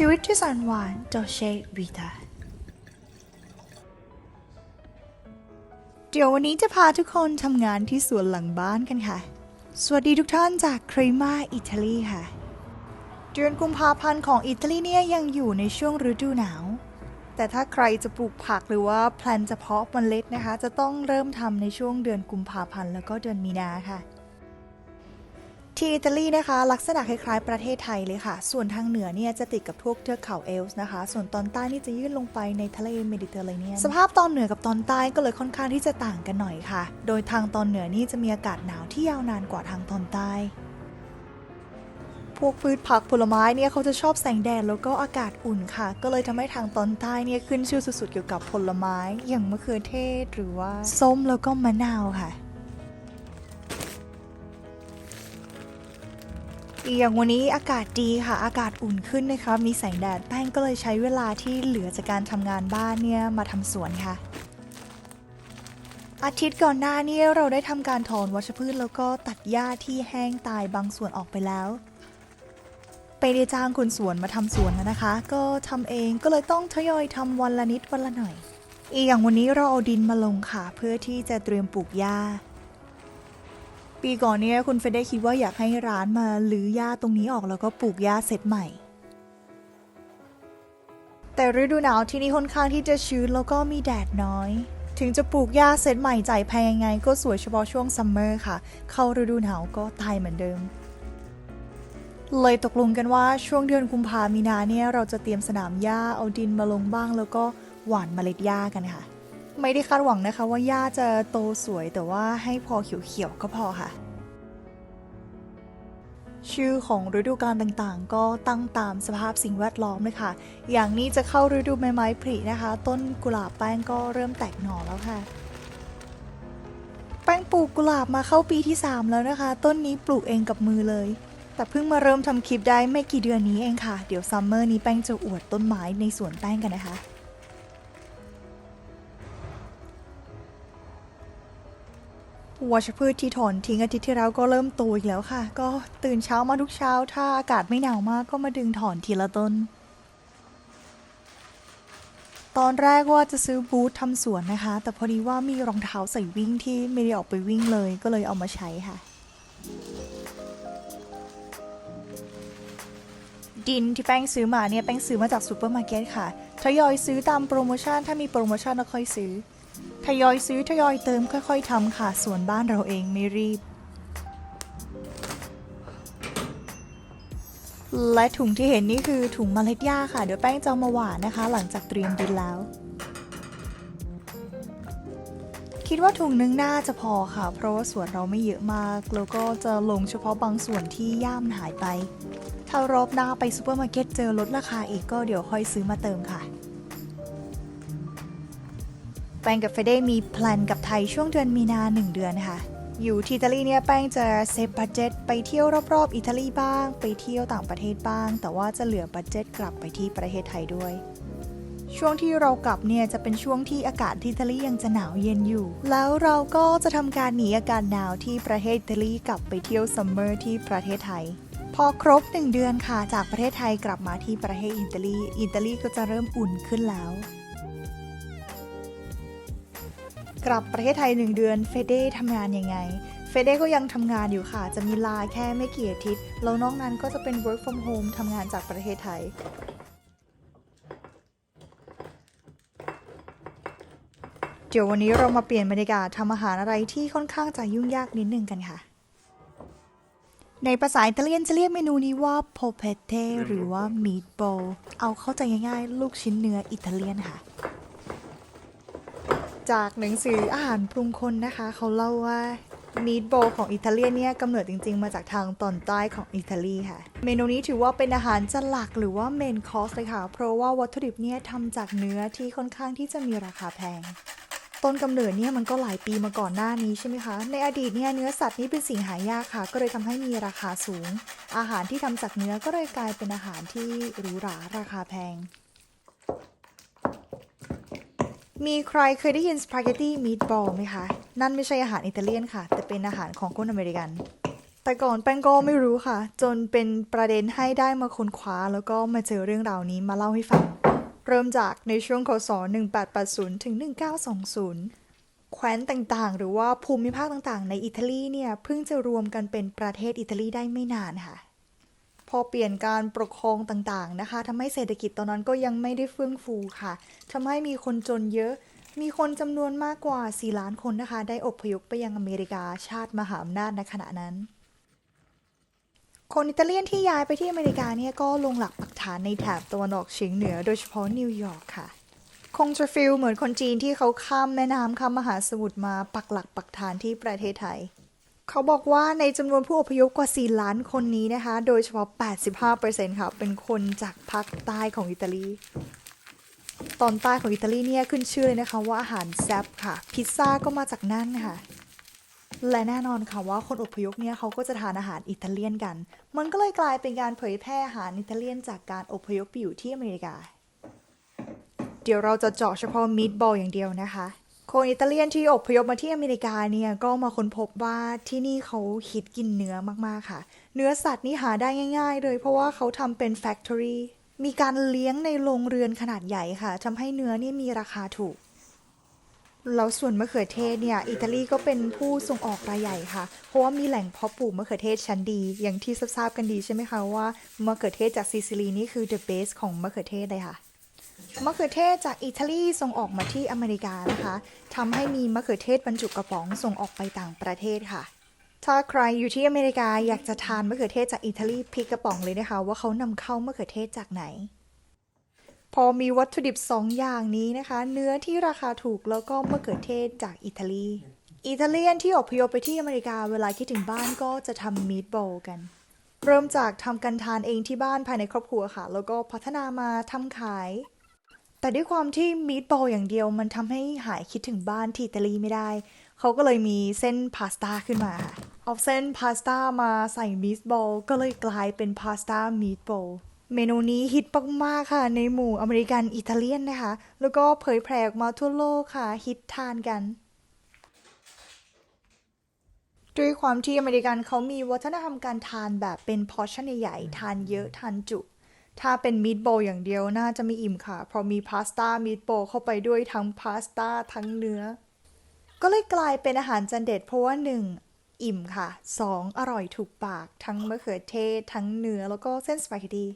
ชีวิตที่แสนหวานโดเชวีตาเดี๋ยววันนี้จะพาทุกคนทำงานที่สวนหลังบ้านกันค่ะ สวัสดีทุกท่านจากครีมาอิตาลีค่ะ เดือนกุมภาพันธ์ของอิตาลีเนี่ยยังอยู่ในช่วงฤดูหนาว แต่ถ้าใครจะปลูกผักหรือว่าแพลนจะเพาะเมล็ดนะคะ จะต้องเริ่มทำในช่วงเดือนกุมภาพันธ์แล้วก็เดือนมีนาค่ะ ที่อิตาลีนะคะ ลักษณะคล้ายๆประเทศไทยเลยค่ะ ส่วนทางเหนือเนี่ยจะติดกับพวกเทือกเขาเอลส์นะคะ ส่วนตอนใต้นี่จะยื่นลงไปในทะเลเมดิเตอร์เรเนียนสภาพตอนเหนือกับตอนใต้ก็เลยค่อนข้างที่จะต่างกันหน่อยค่ะ โดยทางตอนเหนือนี่จะมีอากาศหนาวที่ยาวนานกว่าทางตอนใต้พวกพืชผักผลไม้เนี่ยเขาจะชอบแสงแดดแล้วก็อากาศอุ่นค่ะ ก็เลยทำให้ทางตอนใต้เนี่ยขึ้นชื่อสุดๆเกี่ยวกับผลไม้อย่างมะเขือเทศหรือว่าส้มแล้วก็มะนาวค่ะ อย่างวันนี้อากาศดีค่ะ อากาศอุ่นขึ้นนะคะ มีแสงแดดแป้งก็เลยใช้เวลาที่เหลือจากการทำงานบ้านเนี่ยมาทำสวนค่ะ อาทิตย์ก่อนหน้านี้เราได้ทำการถอนวัชพืชแล้วก็ตัดหญ้าที่แห้งตายบางส่วนออกไปแล้วไปได้จ้างคนสวนมาทำสวนแล้วนะคะ ก็ทำเองก็เลยต้องทยอยทำวันละนิดวันละหน่อย อีกอย่างวันนี้เราเอาดินมาลงค่ะ เพื่อที่จะเตรียมปลูกหญ้า ปีก่อนเนี่ยคุณเฟรได้คิดว่าอยากให้ร้านมาลื้อหญ้าตรงนี้ออกแล้วก็ปลูกหญ้าเสร็จใหม่ แต่ฤดูหนาวที่นี่ค่อนข้างที่จะชื้นแล้วก็มีแดดน้อย ถึงจะปลูกหญ้าเสร็จใหม่จ่ายแพงยังไง ก็สวยเฉพาะช่วงซัมเมอร์ค่ะ เข้าฤดูหนาวก็ตายเหมือนเดิม เลยตกลงกันว่าช่วงเดือนกุมภามีนาเนี่ยเราจะเตรียมสนามหญ้าเอาดินมาลงบ้าง แล้วก็หว่านเมล็ดหญ้ากันค่ะ ไม่ได้คาดหวังนะคะว่าหญ้าจะโตสวยแต่ว่าให้พอเขียวๆก็พอค่ะ ชื่อของฤดูกาลต่างๆ ก็ตั้งตามสภาพสิ่งแวดล้อมเลยค่ะ อย่างนี้จะเข้าฤดูใบไม้ผลินะคะ ต้นกุหลาบแป้งก็เริ่มแตกหน่อแล้วค่ะแป้งปลูกกุหลาบมาเข้าปีที่ 3 แล้วนะคะ ต้นนี้ปลูกเองกับมือเลย แต่เพิ่งมาเริ่มทำคลิปได้ไม่กี่เดือนนี้เองค่ะ เดี๋ยวซัมเมอร์นี้แป้งจะอวดต้นไม้ในสวนแป้งกันนะคะ วัชพืชที่ถอนทิ้งอาทิตย์ที่แล้วก็เริ่มโตอีกแล้วค่ะ ก็ตื่นเช้ามาทุกเช้า ถ้าอากาศไม่หนาวมากก็มาดึงถอนทีละต้น ตอนแรกว่าจะซื้อบูธทำสวนนะคะ แต่พอดีว่ามีรองเท้าใส่วิ่งที่ไม่ได้ออกไปวิ่งเลยก็เลยเอามาใช้ค่ะดินที่แป้งซื้อมาเนี่ยแป้งซื้อมาจากซูเปอร์มาร์เก็ตค่ะ ทยอยซื้อตามโปรโมชั่น ถ้ามีโปรโมชั่นก็ค่อยซื้อ ทยอยซื้อทยอยเติมค่อย ๆทำค่ะ ส่วนบ้านเราเองไม่รีบ และถุงที่เห็นนี่คือถุงเมล็ดหญ้าค่ะ เดี๋ยวแป้งจะมาหว่านนะคะ หลังจากเตรียมดินแล้ว คิดว่าถุงนึงน่าจะพอค่ะ เพราะว่าสวนเราไม่เยอะมาก แล้วก็จะลงเฉพาะบางส่วนที่ย่ามนหายไป ถ้ารอบหน้าไปซูเปอร์มาร์เก็ตเจอลดราคาอีกก็เดี๋ยวค่อยซื้อมาเติมค่ะ แป้งกับเฟเด้มีแพลนกับไทยช่วงเดือนมีนาหนึ่งเดือนค่ะ อยู่ที่อิตาลีเนี่ยแป้งจะเซฟบัตเจ็ตไปเที่ยวรอบๆอิตาลีบ้าง ไปเที่ยวต่างประเทศบ้าง แต่ว่าจะเหลือบัตเจ็ตกลับไปที่ประเทศไทยด้วยช่วงที่เรากลับเนี่ยจะเป็นช่วงที่อากาศที่อิตาลียังจะหนาวเย็นอยู่ แล้วเราก็จะทำการหนีอากาศหนาวที่ประเทศอิตาลีกลับไปเที่ยวซัมเมอร์ที่ประเทศไทย พอครบหนึ่งเดือนค่ะจากประเทศไทยกลับมาที่ประเทศอิตาลี อิตาลีก็จะเริ่มอุ่นขึ้นแล้ว กลับประเทศไทยหนึ่งเดือนเฟเด้ทำงานยังไงเฟเด้ก็ยังทำงานอยู่ค่ะ จะมีลาแค่ไม่กี่อาทิตย์ แล้วนอกนั้นก็จะเป็น work from home ทำงานจากประเทศไทย เดี๋ยววันนี้เรามาเปลี่ยนบรรยากาศทำอาหารอะไรที่ค่อนข้างจะยุ่งยากนิดนึงกันค่ะ ในภาษาอิตาเลียนจะเรียกเมนูนี้ว่า polpette หรือว่า meatball เอาเข้าใจง่ายๆ ลูกชิ้นเนื้ออิตาเลียนค่ะ จากหนังสืออาหารปรุงคนนะคะ เขาเล่าว่ามีดโบของอิตาเลียนเนี่ยกำเนิดจริง ๆ มาจากทางตอนใต้ของอิตาลีค่ะ เมนูนี้ถือว่าเป็นอาหารจานหลักหรือว่าเมนคอร์สเลยค่ะ เพราะว่าวัตถุดิบเนี่ยทำจากเนื้อที่ค่อนข้างที่จะมีราคาแพง ต้นกำเนิดเนี่ยมันก็หลายปีมาก่อนหน้านี้ใช่ไหมคะ ในอดีตเนี่ยเนื้อสัตว์นี่เป็นสิ่งหายากค่ะ ก็เลยทำให้มีราคาสูง อาหารที่ทำจากเนื้อก็เลยกลายเป็นอาหารที่หรูหราราคาแพง มีใครเคยได้ยินสปาเกตตี้มีดบอลไหมคะ นั่นไม่ใช่อาหารอิตาเลียนค่ะ แต่เป็นอาหารของคนอเมริกัน แต่ก่อนแป้งก็ไม่รู้ค่ะ จนเป็นประเด็นให้ได้มาค้นคว้า แล้วก็มาเจอเรื่องราวนี้มาเล่าให้ฟัง เริ่มจากในช่วงคศ 1880 ถึง 1920 แคว้นต่างๆ หรือว่าภูมิภาคต่างๆ ในอิตาลีเนี่ย เพิ่งจะรวมกันเป็นประเทศอิตาลีได้ไม่นานค่ะ พอเปลี่ยนการปกครองต่างๆนะคะทำให้เศรษฐกิจตอนนั้นก็ยังไม่ได้เฟื่องฟูค่ะทำให้มีคนจนเยอะ มีคนจำนวนมากกว่า 4 ล้านคนนะคะ ได้อพยพไปยังอเมริกาชาติมหาอำนาจในขณะนั้นคนอิตาเลียนที่ย้ายไปที่อเมริกาเนี่ยก็ลงหลักปักฐานในแถบตะวันออกเฉียงเหนือโดยเฉพาะนิวยอร์กค่ะ คงจะฟิลเหมือนคนจีนที่เขาข้ามแม่น้ำข้ามมหาสมุทรมาปักหลักปักฐานที่ประเทศไทย เขาบอกว่าในจำนวนผู้อพยพกว่า 4 ล้านคนนี้นะคะ โดยเฉพาะ 85%ค่ะ เป็นคนจากภาคใต้ของอิตาลี ตอนใต้ของอิตาลีเนี่ยขึ้นชื่อเลยนะคะว่าอาหารแซ่บค่ะ พิซซ่าก็มาจากนั่นค่ะ และแน่นอนค่ะว่าคนอพยพเนี่ยเขาก็จะทานอาหารอิตาเลียนกัน มันก็เลยกลายเป็นการเผยแพร่อาหารอิตาเลียนจากการอพยพไปอยู่ที่อเมริกา เดี๋ยวเราจะเจาะเฉพาะมีดบอลอย่างเดียวนะคะ คนอิตาเลียนที่อพยพมาที่อเมริกาเนี่ยก็มาค้นพบว่าที่นี่เขาฮิตกินเนื้อมากๆค่ะ เนื้อสัตว์นี่หาได้ง่าย ๆ เลยเพราะว่าเขาทำเป็นแฟคทอรี่มีการเลี้ยงในโรงเรือนขนาดใหญ่ค่ะทำให้เนื้อนี่มีราคาถูก แล้วส่วนมะเขือเทศเนี่ยอิตาลีก็เป็นผู้ส่งออกรายใหญ่ค่ะ เพราะว่ามีแหล่งเพาะปลูกมะเขือเทศชั้นดี อย่างที่ทราบกันดีใช่ไหมคะว่ามะเขือเทศจากซิซิลีนี่คือ the best ของมะเขือเทศเลยค่ะ มะเขือเทศจากอิตาลีส่งออกมาที่อเมริกานะคะทำให้มีมะเขือเทศบรรจุกระป๋องส่งออกไปต่างประเทศค่ะ ถ้าใครอยู่ที่อเมริกาอยากจะทานมะเขือเทศจากอิตาลีพิกกระป๋องเลยนะคะ ว่าเขานำเข้ามะเขือเทศจากไหน พอมีวัตถุดิบสองอย่างนี้นะคะ เนื้อที่ราคาถูกแล้วก็มะเขือเทศจากอิตาลีอิตาเลียนที่อพยพไปที่อเมริกาเวลาคิดถึงบ้านก็จะทำมีดบอลกัน เริ่มจากทำกันทานเองที่บ้านภายในครอบครัวค่ะ แล้วก็พัฒนามาทำขาย แต่ด้วยความที่มีดบอลอย่างเดียวมันทำให้หายคิดถึงบ้านที่อิตาลีไม่ได้ เขาก็เลยมีเส้นพาสต้าขึ้นมาค่ะเอาเส้นพาสต้ามาใส่มีดบอลก็เลยกลายเป็นพาสต้ามีดบอลเมนูนี้ฮิตมากๆค่ะ ในหมู่อเมริกันอิตาเลียนนะคะ แล้วก็เผยแพร่ออกมาทั่วโลกค่ะ ฮิตทานกัน ด้วยความที่อเมริกันเขามีวัฒนธรรมการทานแบบเป็นพอชั่นใหญ่ ทานเยอะ ทานจุ ถ้าเป็นมีดโบอย่างเดียวน่าจะไม่อิ่มค่ะ เพราะมีพาสต้ามีดโบเข้าไปด้วยทั้งพาสต้าทั้งเนื้อ ก็เลยกลายเป็นอาหารจานเด็ดเพราะว่า 1. อิ่มค่ะ 2. อร่อยถูกปากทั้งมะเขือเทศ ทั้งเนื้อแล้วก็เส้นสปาเกตตี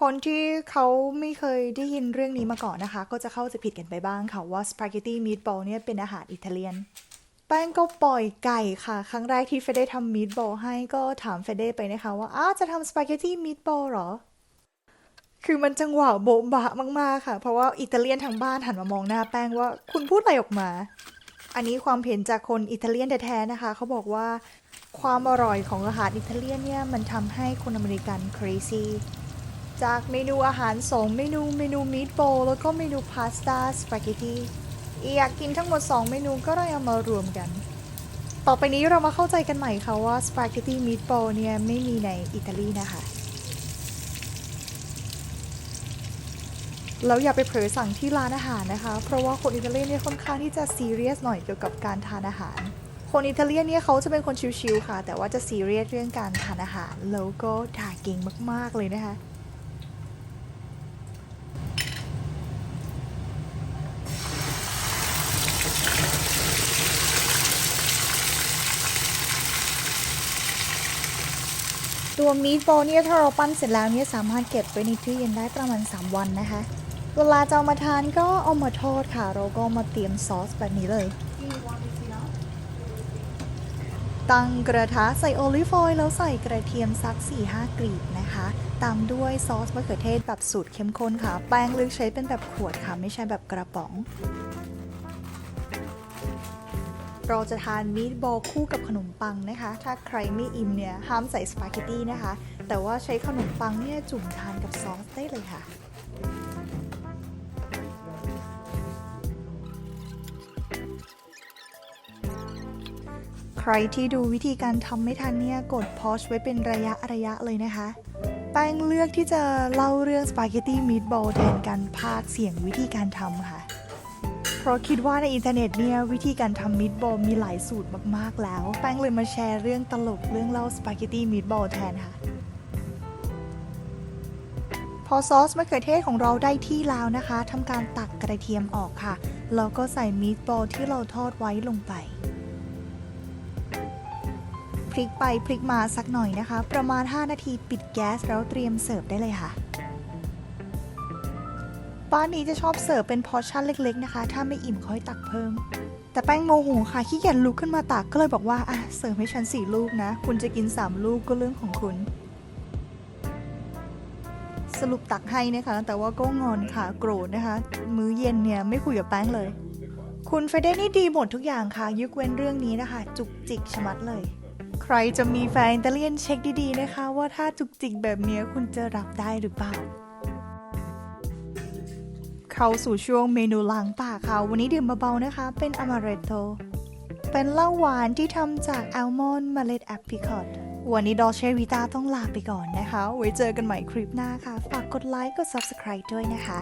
คนที่เขาไม่เคยได้ยินเรื่องนี้มาก่อนนะคะ ก็จะเข้าใจผิดกันไปบ้างค่ะว่าสปาเกตตีมีดบอลเนี่ยเป็นอาหารอิตาเลียน แป้งก็ปล่อยไก่ค่ะ ครั้งแรกที่เฟเด้ทำมีดบอลให้ก็ถามเฟเด้ไปนะคะว่าอ้าจะทำสปาเกตตีมีดบอลเหรอ คือมันจังหวะโบ๊ะบะมากๆค่ะ เพราะว่าอิตาเลียนทางบ้านหันมามองหน้าแป้งว่าคุณพูดอะไรออกมา อันนี้ความเห็นจากคนอิตาเลียนแท้ๆนะคะ เขาบอกว่าความอร่อยของอาหารอิตาเลียนเนี่ยมันทำให้คนอเมริกัน crazy จากเมนูอาหารสองเมนูเมนูมีดโบลแล้วก็เมนูพาสต้าสปาเกตตี อยากกินทั้งหมด 2 เมนูก็เลยเอามารวมกัน ต่อไปนี้เรามาเข้าใจกันใหม่ค่ะว่าสปาเกตตี้มีดโบลเนี่ยไม่มีในอิตาลีนะคะแล้วอย่าไปเผลอสั่งที่ร้านอาหารนะคะ เพราะว่าคนอิตาเลียนเนี่ยค่อนข้างที่จะซีเรียสหน่อยเกี่ยวกับการทานอาหาร คนอิตาเลียนเนี่ยเขาจะเป็นคนชิลๆค่ะ แต่ว่าจะซีเรียสเรื่องการทานอาหาร แล้วก็ด่าเก่งมากๆเลยนะคะ ตัวมีดบเนี่ยถ้าเราปั้นเสร็จแล้วเนี่ยสามารถเก็บไว้ในตู้เย็นได้ประมาณ 3 วันนะคะ เวลาจะเอามาทานก็เอามาทอดค่ะ เราก็มาเตรียมซอสแบบนี้เลย ตั้งกระทะใส่โอลิฟออยล์แล้วใส่กระเทียมสัก 4-5 กลีบนะคะ ตามด้วยซอสมะเขือเทศแบบสูตรเข้มข้นค่ะ แป้งเลือกใช้เป็นแบบขวดค่ะ ไม่ใช่แบบกระป๋อง เราจะทานมีดบอลคู่กับขนมปังนะคะ ถ้าใครไม่อิ่มเนี่ยห้ามใส่สปาเกตตี้นะคะ แต่ว่าใช้ขนมปังเนี่ยจุ่มทานกับซอสได้เลยค่ะใครที่ดูวิธีการทำไม่ทันเนี่ยกดพอชไว้เป็นระยะระยะเลยนะคะ แป้งเลือกที่จะเล่าเรื่องสปาเกตตี้มีดบอลแทนการพากเสียงวิธีการทำค่ะ เพราะคิดว่าในอินเทอร์เน็ตเนี่ยวิธีการทำมิตบอลมีหลายสูตรมาก ๆ แล้ว แป้งเลยมาแชร์เรื่องตลกเรื่องเล่าสปาเกตตี้มิตบอลแทนค่ะ พอซอสมะเขือเทศของเราได้ที่แล้วนะคะทำการตักกระเทียมออกค่ะ แล้วก็ใส่มีดบอลที่เราทอดไว้ลงไปพลิกไปพลิกมาสักหน่อยนะคะ ประมาณ 5 นาทีปิดแก๊สแล้วเตรียมเสิร์ฟได้เลยค่ะ บ้านนี้จะชอบเสิร์ฟเป็นพอชั่นเล็กๆนะคะ ถ้าไม่อิ่มค่อยตักเพิ่ม แต่แป้งโมโหค่ะขี้เกียจลุกขึ้นมาตักก็เลยบอกว่าอะเสิร์ฟให้ฉันสี่ลูกนะ คุณจะกิน 3 ลูกก็เรื่องของคุณ สรุปตักให้นะคะ แต่ว่าก็งอนค่ะโกรธนะคะ มื้อเย็นเนี่ยไม่คุยกับแป้งเลย คุณเฟเดนี่ดีหมดทุกอย่างค่ะยกเว้นเรื่องนี้นะคะ จุกจิกชะมัดเลย ใครจะมีแฟนอิตาเลียนเช็คดีๆนะคะ ว่าถ้าจุกจิกแบบเนี้ยคุณจะรับได้หรือเปล่า เข้าสู่ช่วงเมนูล้างปากค่ะ วันนี้ดื่มเบาๆนะคะ เป็นอามาเร t โต เป็นเหล้าหวานที่ทำจากแอลมอนด์เมล็ดแอปริคอตวันนี้ดอเชวิตาต้องลาไปก่อนนะคะ ไว้เจอกันใหม่คลิปหน้าค่ะ ฝากกดไลค์ กด Subscribe ด้วยนะคะ